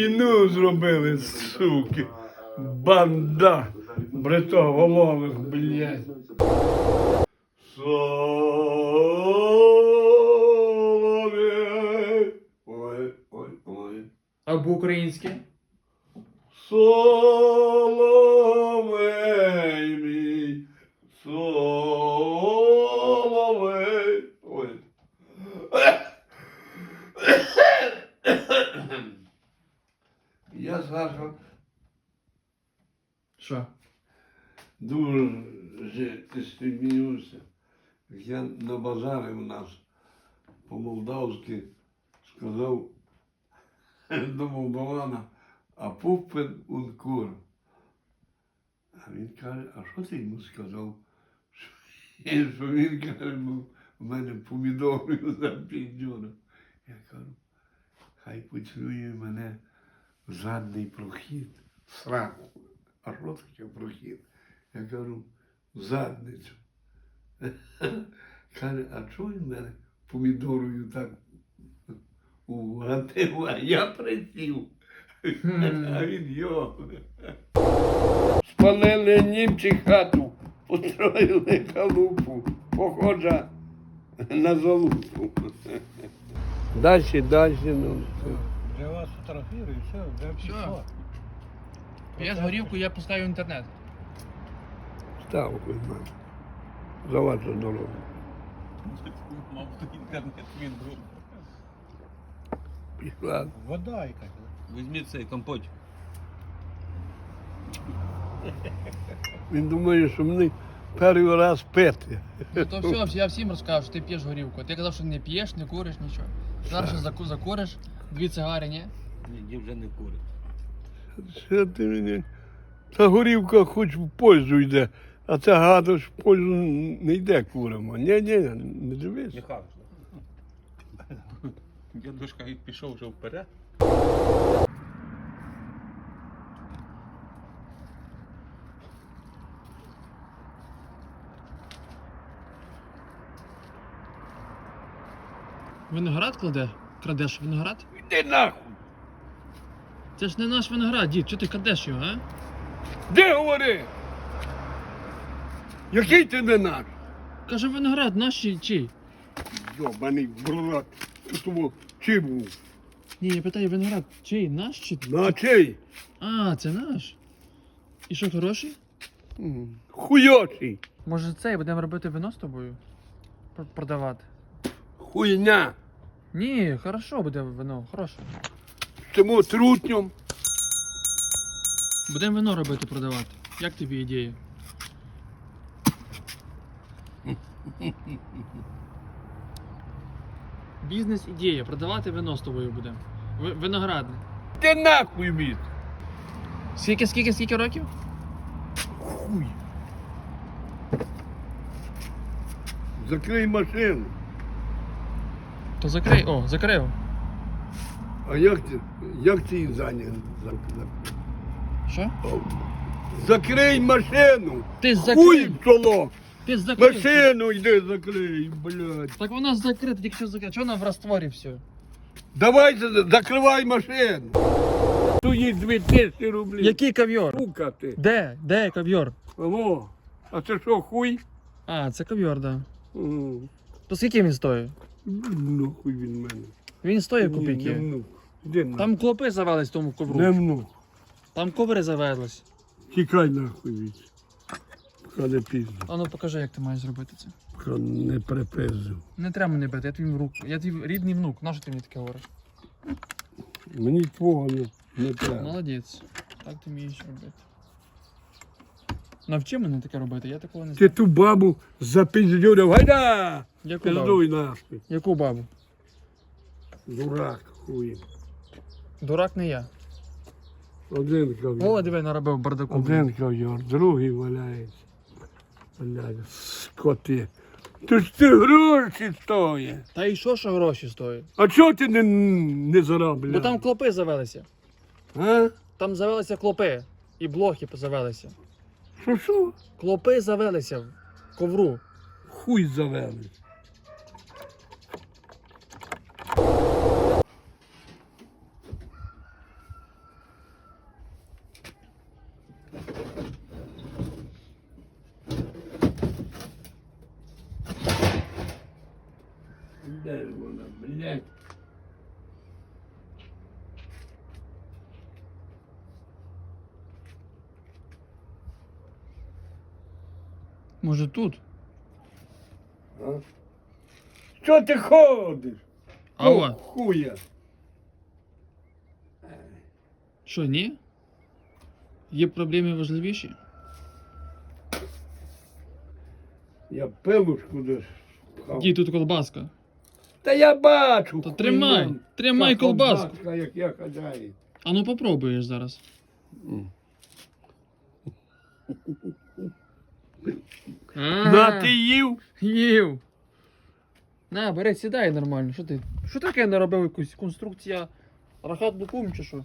війну зробили, суки. Банда бритоголових, блядь. Соловей. Ой, ой, ой. Або українське. Соловей Я, Що? дуже стремився. Я на базарі у нас по-молдавськи сказав до молдавана, а пупен он кур. А він каже, а що ти йому сказав? Що він каже, ну, в мене помідорів за півдюра. Я кажу, хай поцілує мене задній прохід, сраку. А що таке прохід? Я кажу, задницю. Каже, а чого він мене помідорою так угатив, а я присів. А він його. Спалили німці хату, построїли халупу, похожа на залупу. Далі, далі, ну. Вже вас фотографірую, все, вже пішло. Я з горівку, я поставив інтернет. Ставку мене. За вашу дорогу. Мабуть, інтернет він був. Пішла. Вода якась. Візьміть цей компот. Він думає, що мені перший раз пити. Ну, то все, я всім розказав, що ти п'єш горівку. Ти казав, що не п'єш, не куриш, нічого. Зараз ще заку- закуриш, дві цигари, ні? Ні, ні, вже не курить. Що ти мені? Та горівка хоч в пользу йде, а ця гада ж в пользу не йде куримо. Ні, ні, не дивись. Михайло. Дідушка пішов вже вперед. Виноград кладе? Крадеш виноград? Іди нахуй. Це ж не наш виноград, дід, чого ти крадеш його, а? Де говори? Який ти не наш? Каже, виноград наш чи чий? Йобаний брат. Тому чи був? Ні, я питаю, виноград чий? Наш чи? На чий? А, це наш. І що, хороший? М, Хуйочий. Може цей будемо робити вино з тобою? Продавати. Хуйня. Ні, хорошо буде вино, хороше. Тому трутнем. Будемо вино робити продавати. Як тобі ідея? Бізнес ідея, продавати вино з тобою будемо. Ви- Виноградне. Ти нахуй від. Скільки, скільки, скільки років? Хуй. Закрий машину. То закрий. О, закрив. А як ти, як ти її зайняв? За- за- Що? Закрий машину! Ти Хуй закрив. в чоло! Ти закрив. Машину йди закрий, блядь. Так вона закрита, тільки що закрита. Чого вона в растворі все? Давай за- закривай машину. Тут є дві тисячі рублів. Який ковьор? Сука ти. Де? Де ковьор? Алло, а це що, хуй? А, це ковьор, да. М, То скільки він стоїть? Ну, хуй він мене. Він стоїть Ні, Не копійки. внук. Іди нахуй. Там клопи завелись в тому ковру. Не внук. Там коври завелись. Тікай нахуй від. Поки не пізно. А ну покажи, як ти маєш зробити це. Поки не припизив. Не треба мене бити, я твій внук. Я твій рідний внук. Нащо ти мені таке говориш? Мені твого не, не треба. Молодець. Так ти вмієш робити. Навчи мене таке робити, я такого не Ти знаю. ту бабу запіздюрив. Гайда! Яку бабу? Пиздуй нахуй. Яку бабу? Дурак хуй. Дурак не я. Один ков'яр. О, диви, наробив бардаку. Один ков'яр, другий валяється. Блядь, скоти. Ти ж ти гроші стоїть. Та і що, що гроші стоять? А чого ти не, не заробляєш? Бо там клопи завелися. А? Там завелися клопи. І блохи завелися. Що що? Клопи завелися в ковру. Хуй завели. Де вона, блядь? Може тут? А? Що ти ходиш? А О, о, хуя. що, ні? Є проблеми важливіші? Я пилушку десь. пхав. Ді тут колбаска. Та я бачу. Та тримай, вам. тримай Та колбаску. колбаска, як я хазяїн. А ну попробуєш зараз. На ти їв? Їв. На, бери, сідай нормально. Що ти? Що таке наробив якусь конструкція рахат букум чи що?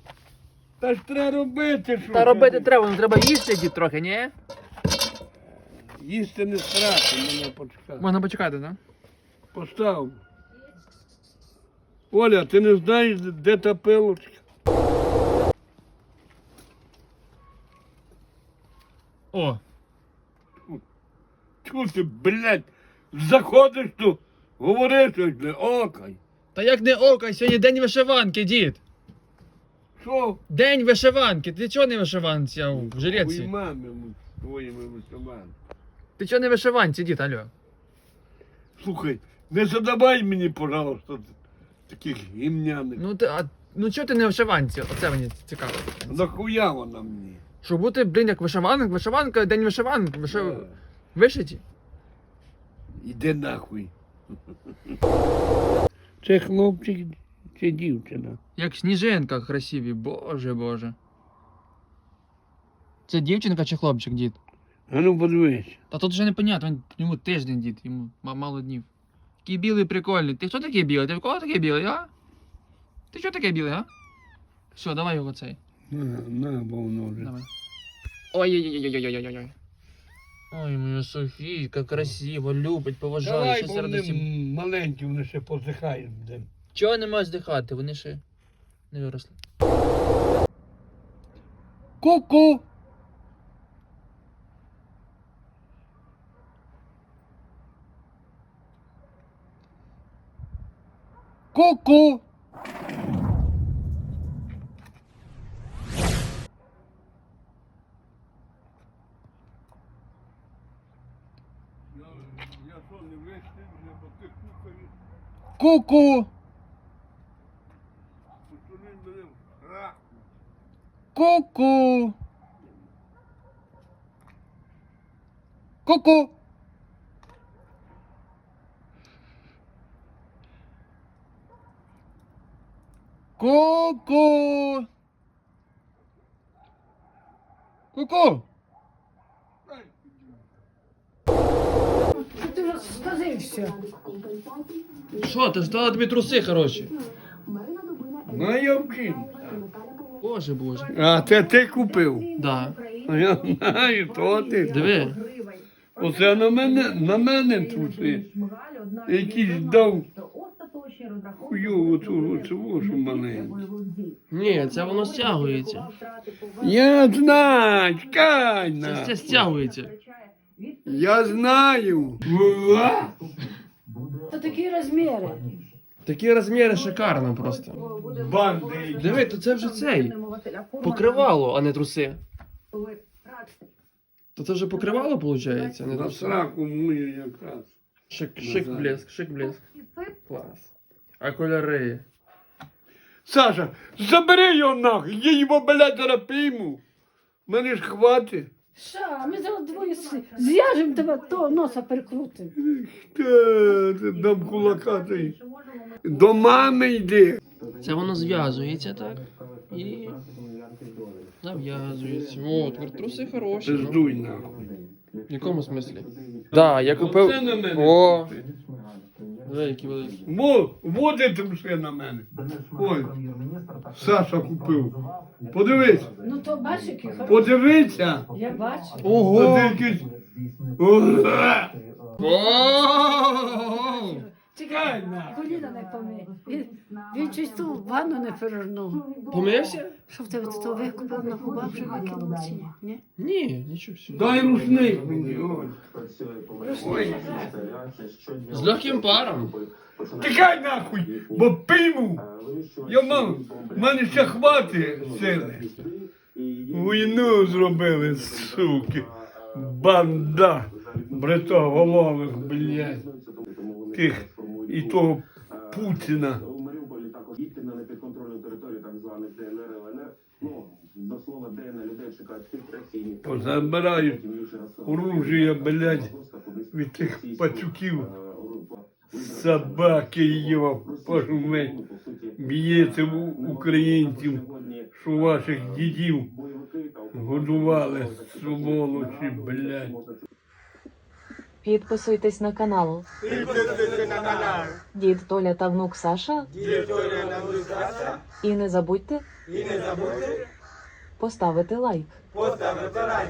Та ж треба робити, що. Та робити треба. треба, ну треба їсти дід трохи, ні? Їсти не страшно, мене почекати. Можна почекати, так? Постав. Оля, ти не знаєш, де та пилочка? О, Чу ти, блядь, заходиш тут, говориш щось, блядь, окай. та як не ока, сьогодні день вишиванки, дід. Що? День вишиванки. Ти чого не вишиванці, а в Твої жилетці? мамі твоїми висилами. Ти чого не вишиванці, дід, алло? Слухай, не задавай мені, пожалуйста, таких гімняних. Ну ти, а, ну чого ти не вишиванці? Оце мені цікаво. Нахуя вона мені? Щоб бути, блін, як вишиванок, вишиванка, день вишиванок, вишив... Е, вишиті. Іди нахуй. Це хлопчик чи дівчина? Як сніжинка красиві, боже боже. Це дівчинка чи хлопчик, дід? А ну подивись. Та тут вже непонятно, він йому тиждень дід, йому ма- мало днів. Такий білий прикольний. Ти хто такий білий? Ти в кого такий білий, а? Ти що такий білий, а? Все, давай його цей. На, на, бо воно вже. Давай. Ой-ой-ой-ой-ой-ой-ой. Ой, моя Софійка, красиво, любить, поважає. Давай, Щас бо вони радості- маленькі, вони ще позихають. де. Чого нема здихати? Вони ще не виросли. Ку-ку! Ку-ку! Ку-ку! Ку-ку! Ку-ку! Ку-ку! Ти вже сказився. Що, ти ж дала тобі труси хороші? Ну, я вчив. Боже, боже. А це ти купив? Да. А я знаю, то ти. Диви. Оце на мене, на мене труси. Якийсь дав хую оцю оцю що маленьку. Ні, це воно стягується. Я знаю, чекай Це, на. це стягується. Я знаю. Та такі розміри. Такі розміри шикарно просто. Банди. Диви, то це вже цей. Покривало, а не труси. То це вже покривало, виходить, а не На труси. сраку мою якраз. Шик, шик блеск, шик блеск. Клас. А кольори. Саша, забери його нахуй, я його, блядь, зараз пійму. Мене ж хватить. Ша, ми зараз двоє си- зв'яжемо тебе, то носа перекрутимо. Та, ти дам кулака ти. До мами йди. Це воно зв'язується так. І. Зав'язується. О, труси хороші. ну. Пиздуй нахуй. В якому смислі? Да, я купив. О, які великі. Во, води труси на мене. Ой, Саша купив. Подивись, Ну то бачиш, які хороші. подивися. Я бачу. Ого! ти якийсь... Тікай на. Коліна не помив. Він, він щось ту ванну не перевернув. Помився? Що в тебе тут викупив на губах, вже викинув чи ні? Ні? Ні, нічого все. Дай мені. ой. Ой. З легким паром. Тікай нахуй, бо пийму. Я мав, в мене ще хвати сили. Війну зробили, суки. Банда бритоголових, блядь. Тих і того Путіна. У Маріуполі також їдьте на непідконтрольну територію так званих ДНР, ЛНР. Ну, до слова, де на людей чекають фільтраційні. Позабирають оружие, блядь, від тих пацюків. Собаки його пожмуть. Б'єте в українців, що ваших дідів годували, сволочі, блядь. Підписуйтесь на канал. Підписуйтесь на канал. Дід Толя та внук Саша. Діє та внук Саша. І не забудьте. І не забудьте. Поставити лайк. Wana